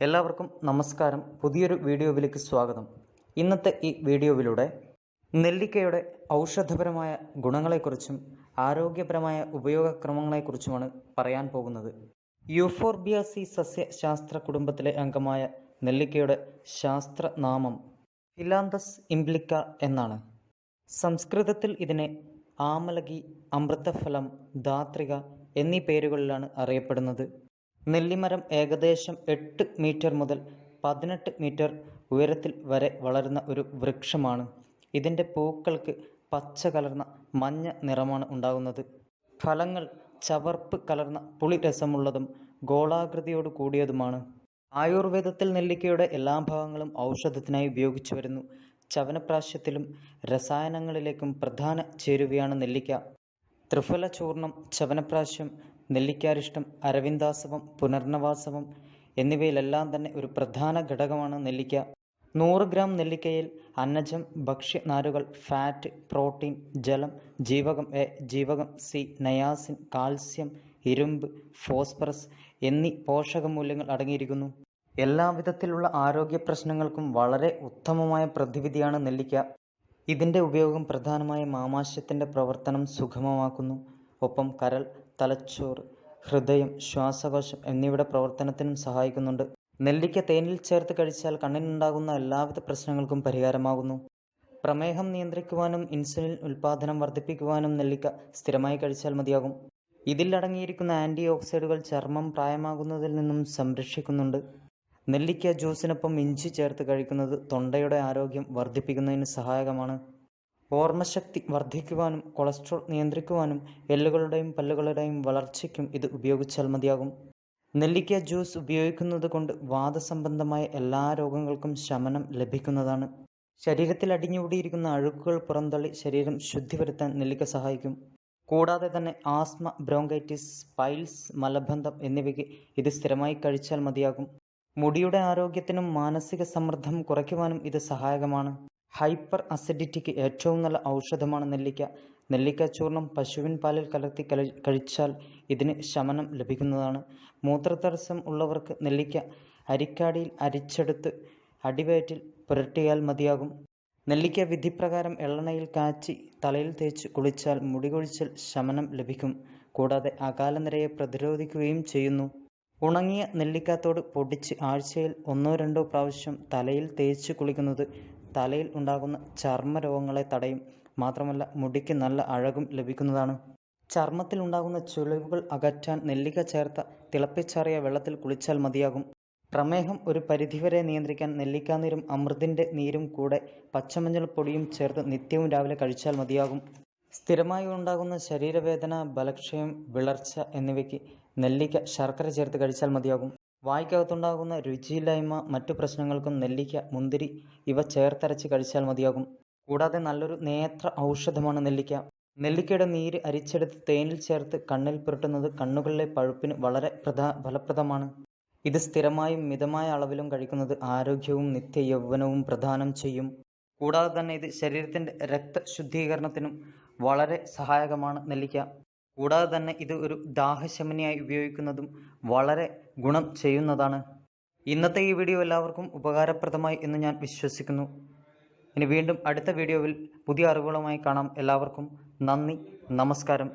എല്ലാവർക്കും നമസ്കാരം. പുതിയൊരു വീഡിയോയിലേക്ക് സ്വാഗതം. ഇന്നത്തെ ഈ വീഡിയോയിലൂടെ നെല്ലിക്കയുടെ ഔഷധപരമായ ഗുണങ്ങളെക്കുറിച്ചും ആരോഗ്യപരമായ ഉപയോഗക്രമങ്ങളെക്കുറിച്ചുമാണ് പറയാൻ പോകുന്നത്. യൂഫോർബിയാസി സസ്യശാസ്ത്ര കുടുംബത്തിലെ അംഗമായ നെല്ലിക്കയുടെ ശാസ്ത്രനാമം ഫിലാന്തസ് ഇംബ്ലിക്ക എന്നാണ്. സംസ്കൃതത്തിൽ ഇതിനെ ആമലകി അമൃതഫലം ധാത്രിക എന്നീ പേരുകളിലാണ് അറിയപ്പെടുന്നത്. നെല്ലിമരം ഏകദേശം എട്ട് മീറ്റർ മുതൽ പതിനെട്ട് മീറ്റർ ഉയരത്തിൽ വരെ വളരുന്ന ഒരു വൃക്ഷമാണ്. ഇതിന്റെ പൂക്കൾക്ക് പച്ച കലർന്ന മഞ്ഞ നിറമാണ് ഉണ്ടാകുന്നത്. ഫലങ്ങൾ ചവർപ്പ് കലർന്ന പുളിരസമുള്ളതും ഗോളാകൃതിയോട് കൂടിയതുമാണ്. ആയുർവേദത്തിൽ നെല്ലിക്കയുടെ എല്ലാ ഭാഗങ്ങളും ഔഷധത്തിനായി ഉപയോഗിച്ചു വരുന്നു. ചവനപ്രാശ്യത്തിലും രസായനങ്ങളിലേക്കും പ്രധാന ചേരുവയാണ് നെല്ലിക്ക. ത്രിഫല ചൂർണം ചവനപ്രാശ്യം നെല്ലിക്കാരിഷ്ടം അരവിന്ദാസവം പുനർനവാസവം എന്നിവയിലെല്ലാം തന്നെ ഒരു പ്രധാന ഘടകമാണ് നെല്ലിക്ക. നൂറ് ഗ്രാം നെല്ലിക്കയിൽ അന്നജം ഭക്ഷ്യനാരുകൾ ഫാറ്റ് പ്രോട്ടീൻ ജലം ജീവകം എ ജീവകം സി നയാസിൻ കാൽസ്യം ഇരുമ്പ് ഫോസ്ഫറസ് എന്നീ പോഷകമൂല്യങ്ങൾ അടങ്ങിയിരിക്കുന്നു. എല്ലാവിധത്തിലുള്ള ആരോഗ്യ പ്രശ്നങ്ങൾക്കും വളരെ ഉത്തമമായ പ്രതിവിധിയാണ് നെല്ലിക്ക. ഇതിന്റെ ഉപയോഗം പ്രധാനമായും ആമാശയത്തിന്റെ പ്രവർത്തനം സുഗമമാക്കുന്നു. ഒപ്പം കരൾ തലച്ചോറ് ഹൃദയം ശ്വാസകോശം എന്നിവയുടെ പ്രവർത്തനത്തിനും സഹായിക്കുന്നുണ്ട്. നെല്ലിക്ക തേനിൽ ചേർത്ത് കഴിച്ചാൽ കണ്ണിനുണ്ടാകുന്ന എല്ലാവിധ പ്രശ്നങ്ങൾക്കും പരിഹാരമാകുന്നു. പ്രമേഹം നിയന്ത്രിക്കുവാനും ഇൻസുലിൻ ഉൽപ്പാദനം വർദ്ധിപ്പിക്കുവാനും നെല്ലിക്ക സ്ഥിരമായി കഴിച്ചാൽ മതിയാകും. ഇതിൽ അടങ്ങിയിരിക്കുന്ന ആന്റി ഓക്സൈഡുകൾ ചർമ്മം പ്രായമാകുന്നതിൽ നിന്നും സംരക്ഷിക്കുന്നുണ്ട്. നെല്ലിക്ക ജ്യൂസിനൊപ്പം ഇഞ്ചി ചേർത്ത് കഴിക്കുന്നത് തൊണ്ടയുടെ ആരോഗ്യം വർദ്ധിപ്പിക്കുന്നതിന് സഹായകമാണ്. ഓർമ്മശക്തി വർദ്ധിക്കുവാനും കൊളസ്ട്രോൾ നിയന്ത്രിക്കുവാനും എല്ലുകളുടെയും പല്ലുകളുടെയും വളർച്ചയ്ക്കും ഇത് ഉപയോഗിച്ചാൽ മതിയാകും. നെല്ലിക്ക ജ്യൂസ് ഉപയോഗിക്കുന്നത് കൊണ്ട് വാദസംബന്ധമായ എല്ലാ രോഗങ്ങൾക്കും ശമനം ലഭിക്കുന്നതാണ്. ശരീരത്തിൽ അടിഞ്ഞുകൂടിയിരിക്കുന്ന അഴുക്കുകൾ പുറന്തള്ളി ശരീരം ശുദ്ധി വരുത്താൻ നെല്ലിക്ക സഹായിക്കും. കൂടാതെ തന്നെ ആസ്മ ബ്രോങ്കൈറ്റിസ് പൈൽസ് മലബന്ധം എന്നിവയ്ക്ക് ഇത് സ്ഥിരമായി കഴിച്ചാൽ മതിയാകും. മുടിയുടെ ആരോഗ്യത്തിനും മാനസിക സമ്മർദ്ദം കുറയ്ക്കുവാനും ഇത് സഹായകമാണ്. ഹൈപ്പർ അസിഡിറ്റിക്ക് ഏറ്റവും നല്ല ഔഷധമാണ് നെല്ലിക്ക. നെല്ലിക്ക ചൂർണം പശുവിൻ പാലിൽ കലർത്തി കഴിച്ചാൽ ഇതിന് ശമനം ലഭിക്കുന്നതാണ്. മൂത്രതടസ്സം ഉള്ളവർക്ക് നെല്ലിക്ക അരിക്കാടിയിൽ അരിച്ചെടുത്ത് അടിവയറ്റിൽ പുരട്ടിയാൽ മതിയാകും. നെല്ലിക്ക വിധിപ്രകാരം എള്ളെണ്ണയിൽ കാച്ചി തലയിൽ തേച്ച് കുളിച്ചാൽ മുടികൊഴിച്ചിൽ ശമനം ലഭിക്കും. കൂടാതെ അകാലനിരയെ പ്രതിരോധിക്കുകയും ചെയ്യുന്നു. ഉണങ്ങിയ നെല്ലിക്കാത്തോട് പൊടിച്ച് ആഴ്ചയിൽ ഒന്നോ രണ്ടോ പ്രാവശ്യം തലയിൽ തേച്ച് കുളിക്കുന്നത് തലയിൽ ഉണ്ടാകുന്ന ചർമ്മരോഗങ്ങളെ തടയും മാത്രമല്ല മുടിക്ക് നല്ല അഴകും ലഭിക്കുന്നതാണ്. ചർമ്മത്തിൽ ഉണ്ടാകുന്ന ചുളിവുകൾ അകറ്റാൻ നെല്ലിക്ക ചേർത്ത തിളപ്പിച്ചാറിയ വെള്ളത്തിൽ കുളിച്ചാൽ മതിയാകും. പ്രമേഹം ഒരു പരിധിവരെ നിയന്ത്രിക്കാൻ നെല്ലിക്കാനീരും അമൃതിന്റെ നീരും കൂടെ പച്ചമഞ്ഞൾ പൊടിയും ചേർത്ത് നിത്യവും രാവിലെ കഴിച്ചാൽ മതിയാകും. സ്ഥിരമായി ഉണ്ടാകുന്ന ശരീരവേദന ബലക്ഷയം വിളർച്ച എന്നിവയ്ക്ക് നെല്ലിക്ക ശർക്കര ചേർത്ത് കഴിച്ചാൽ മതിയാകും. വായ്ക്കകത്തുണ്ടാകുന്ന രുചിയില്ലായ്മ മറ്റു പ്രശ്നങ്ങൾക്കും നെല്ലിക്ക മുന്തിരി ഇവ ചേർത്തരച്ച് കഴിച്ചാൽ മതിയാകും. കൂടാതെ നല്ലൊരു നേത്ര ഔഷധമാണ് നെല്ലിക്ക. നെല്ലിക്കയുടെ നീര് അരിച്ചെടുത്ത് തേനിൽ ചേർത്ത് കണ്ണിൽ പുരട്ടുന്നത് കണ്ണുകളിലെ പഴുപ്പിന് വളരെ പ്രധാ ഫലപ്രദമാണ്. ഇത് സ്ഥിരമായും മിതമായ അളവിലും കഴിക്കുന്നത് ആരോഗ്യവും നിത്യ യൗവനവും പ്രദാനം ചെയ്യും. കൂടാതെ തന്നെ ഇത് ശരീരത്തിന്റെ രക്തശുദ്ധീകരണത്തിനും വളരെ സഹായകമാണ് നെല്ലിക്ക. കൂടാതെ തന്നെ ഇത് ഒരു ദാഹശമനിയായി ഉപയോഗിക്കുന്നതും വളരെ ഗുണം ചെയ്യുന്നതാണ്. ഇന്നത്തെ ഈ വീഡിയോ എല്ലാവർക്കും ഉപകാരപ്രദമായി എന്ന് ഞാൻ വിശ്വസിക്കുന്നു. ഇനി വീണ്ടും അടുത്ത വീഡിയോയിൽ പുതിയ അറിവുകളുമായി കാണാം. എല്ലാവർക്കും നന്ദി നമസ്കാരം.